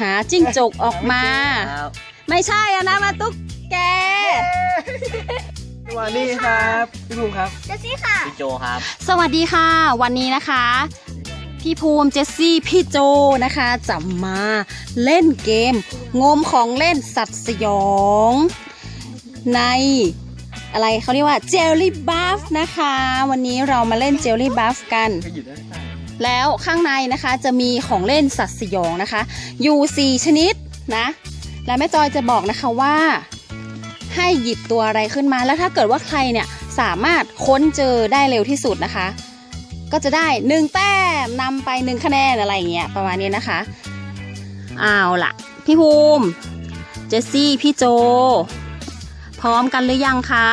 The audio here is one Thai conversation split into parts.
หาจิ้งจกออกมาครับไม่ใช่อะนะมาตุ๊กแก สวัสดีครับ พี่ภูมิครับเจสซี่ค่ะ พี่โจครับ สวัสดีค่ะ วันนี้นะคะ พี่ภูมิเจสซี่พี่โจนะคะจะมาเล่นเกม งมของเล่นสัตว์สยอง ในอะไรเขาเรียกว่าเจลลี่บัฟนะคะ วันนี้เรามาเล่นเจลลี่บัฟกัน ก็อยู่ด้านข้างแล้วข้างในนะคะจะมีของเล่นสัตว์สยองนะคะ อยู่ 4 ชนิดนะ แล้วแม่จอยจะบอกนะคะว่า ให้หยิบตัวอะไรขึ้นมา แล้วถ้าเกิดว่าใครเนี่ยสามารถค้นเจอได้เร็วที่สุดนะคะ ก็จะได้หนึ่งแต้มนำไปหนึ่งคะแนนอะไรอย่างเงี้ยประมาณนี้นะคะเอาล่ะ พี่ภูมิเจสซี่พี่โจ พร้อมกันหรือยังคะ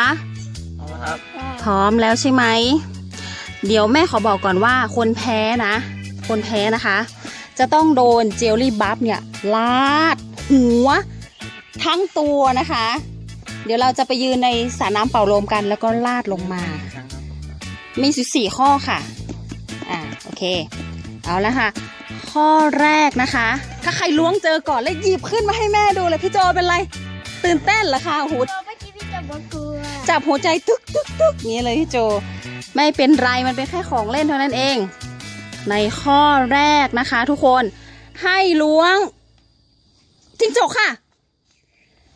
เอาละครับพร้อมแล้วใช่ไหม เดี๋ยวแม่ขอบอกก่อนว่าคนแพ้นะ คนแพ้นะคะ จะต้องโดนเจลลี่บัฟเนี่ยลาด หัว ทั้งตัวนะคะ เดี๋ยวเราจะไปยืนในสระน้ำเป่าลมกัน แล้วก็ลาดลงมา มีสิสี่ข้อค่ะ อ่าโอเค เอาละค่ะ ข้อแรกนะคะ ถ้าใครล้วงเจอก่อนแล้วหยิบขึ้นมาให้แม่ดูเลยพี่โจเป็นไร ตื่นเต้นเหรอคะโอ้โหเมื่อกี้พี่จะบอกกลัวจับหัวใจตึกตึกตึกนี้เลยพี่โจ ไม่เป็นไรมันเป็นแค่ของเล่นเท่านั้นเอง ในข้อแรกนะคะ ทุกคนให้ล้วงจิ้งจกค่ะ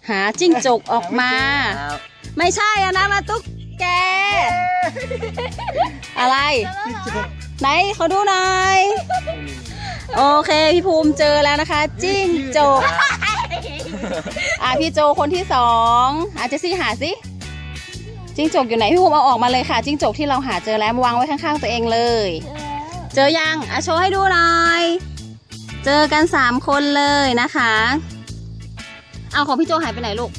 หาจิ้งจกออกมา ไม่ใช่อะนะมาตุ๊กแก อะไร ไหนเขาดูหน่อยโอเค พี่ภูมิเจอแล้วนะคะ จิ้งจก อะ พี่โจคนที่สองอาจจะซี่หาสิ จิ้งจกอยู่ไหนพี่ภูมิเอาออกมาเลยค่ะ จิ้งจกที่เราหาเจอแล้ววางไว้ข้างๆตัวเองเลย เจอยังอะโชว์ให้ดูหน่อย เจอกันสามคนเลยนะคะ เอาของพี่โจหายไปไหนลูก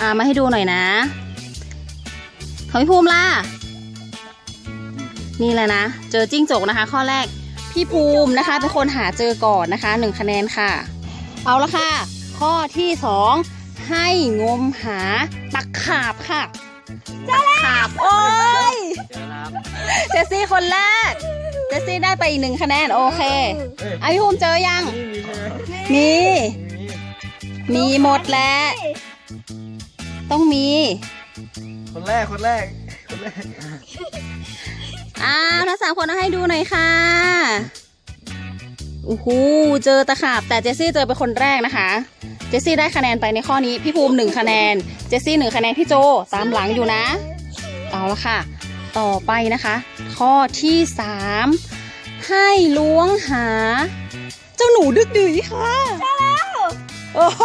อ่ามาให้ดูหน่อยนะ ของพี่ภูมิล่ะ นี่แหละนะ เจอจิ้งจกนะคะ ข้อแรก พี่ภูมินะคะเป็นคนหาเจอก่อนนะคะหนึ่งคะแนนค่ะ เอาละค่ะ ข้อที่สองให้งมหาตะขาบค่ะ ตะขาบโอ้ยเจอแล้วครับเจสซี่คนแรก เจสซี่ได้ไปอีกหนึ่งคะแนนโอเคเอ้ยอะพี่ภูมิเจอยัง นี่มีใช่ไหมมี มีมีหมดแล้ว ต้องมี คนแรกคนแรกคนแรกอ้าวทั้งสามคนเอาให้ดูหน่อยค่ะโอ้โหเจอตะขาบแต่เจสซี่เจอเป็นคนแรกนะคะ เจสซี่ได้คะแนนไปในข้อนี้ พี่ภูมิหนึ่งคะแนน เจสซี่หนึ่งคะแนน พี่โจตามหลังอยู่นะ เอาละค่ะ ต่อไปนะคะ ข้อที่สามให้ล้วงหา เจ้าหนูดึกดื๋ยค่ะใช่แล้วโอ้โห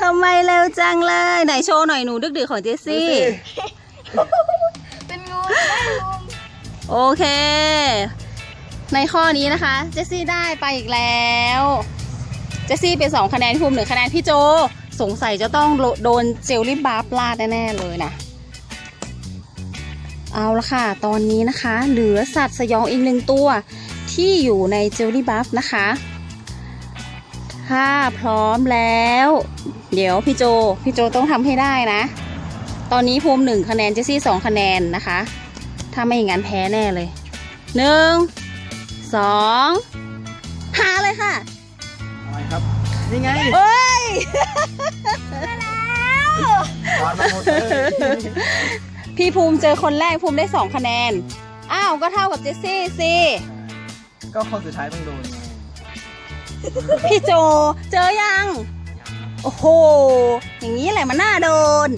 ทำไมเร็วจังเลย ไหนโชว์หน่อยหนูดึกดื๋ยของเจสซี่ เป็นงูได้งูโอเค ในข้อนี้นะคะ เจสซี่ได้ไปอีกแล้ว เจสซี่เป็นสองคะแนนพูมิหนึ่งคะแนนพี่โจ สงสัยจะต้องโดนเจลลี่บาร์ลาดแน่ๆเลยนะ เอาละค่ะ ตอนนี้นะคะ เหลือสัตว์สยองอีกหนึ่งตัวที่อยู่ในเจลลี่บัฟนะคะ ถ้าพร้อมแล้ว เดี๋ยวพี่โจ พี่โจต้องทำให้ได้นะ ตอนนี้ภูมิหนึ่งคะแนนเจสซี่สองคะแนนนะคะ ถ้าไม่อย่างนั้นแพ้แน่เลยหนึ่งสอง ครับ นี่ไงเอ้ยตอนมาหมดเลยพี่ภูมิเจอคนแรกภูมิได้สองคะแนน อ้าว ก็เท่ากับเจสซี่สิก็คนสุดท้ายต้องโดนไงพี่โจเจอยัง โอ้โห อย่างนี้แหละมันน่าโดน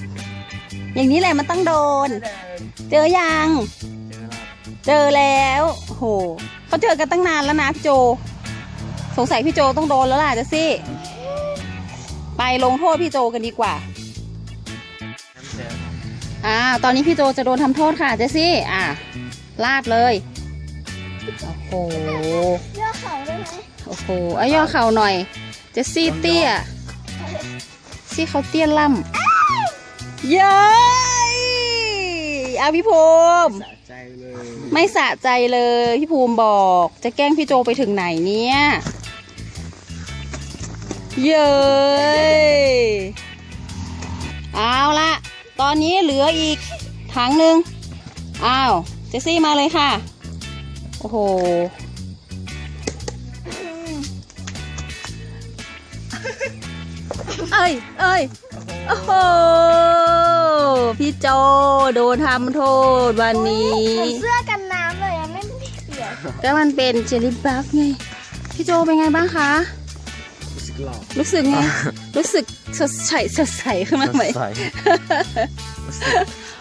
อย่างนี้แหละมันต้องโดน เจอยัง เจอแล้วเจอแล้วโอ้โหเขาเจอกันตั้งนานแล้วนะพี่โจ สงสัยพี่โจต้องโดนแล้วล่ะเจสซี่ไปลงโทษพี่โจกันดีกว่าเจออ่าตอนนี้พี่โจจะโดนทำโทษค่ะเจสซี่ อ่าลาดเลย โอ้โหเลือกเขาได้ไหมโอ้โหเอาย่อเข่าหน่อย เจสซี่เตี้ยซี่เขาเตี้ยล่ำเย้ยเอาพี่ภูมิสะใจเลยไม่สะใจเลย พี่ภูมิบอก จะแกล้งพี่โจไปถึงไหนเนี่ย เย้ยเอาละตอนนี้เหลืออีกถังหนึ่งอ้าวเจสซี่มาเลยค่ะ โอ้โหเอ้ยเอ้ยโอ้โห พี่โจโดนทำโทษวันนี้เหมือนเสื้อกันน้ำเลยอะไม่เปียกก็มันเป็นเจลลี่บัฟไง พี่โจเป็นไงบ้างคะ รู้สึกหล่อรู้สึกไง รู้สึกสดใสสดใสขึ้นมาไหมใส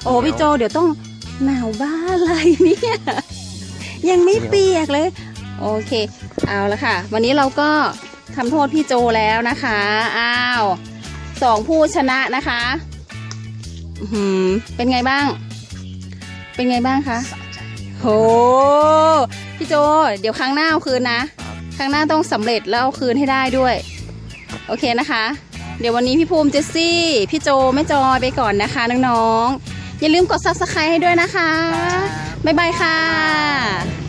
โอ้พี่โจเดี๋ยวต้องหนาวบ้าอะไรเนี่ย ยังไม่เปียกเลย โอเค เอาละค่ะ วันนี้เราก็ทำโทษพี่โจแล้วนะคะ อ้าวสองผู้ชนะนะคะอื้อหือเป็นไงบ้าง เป็นไงบ้างคะโห พี่โจ เดี๋ยวครั้งหน้าเอาคืนนะ ครั้งหน้าต้องสำเร็จแล้วเอาคืนให้ได้ด้วย โอเคนะคะ เดี๋ยววันนี้พี่ภูมิเจสซี่ พี่โจแม่จอยไปก่อนนะคะน้องๆอย่าลืมกดซับสไครต์ให้ด้วยนะคะ บ๊ายบายค่ะ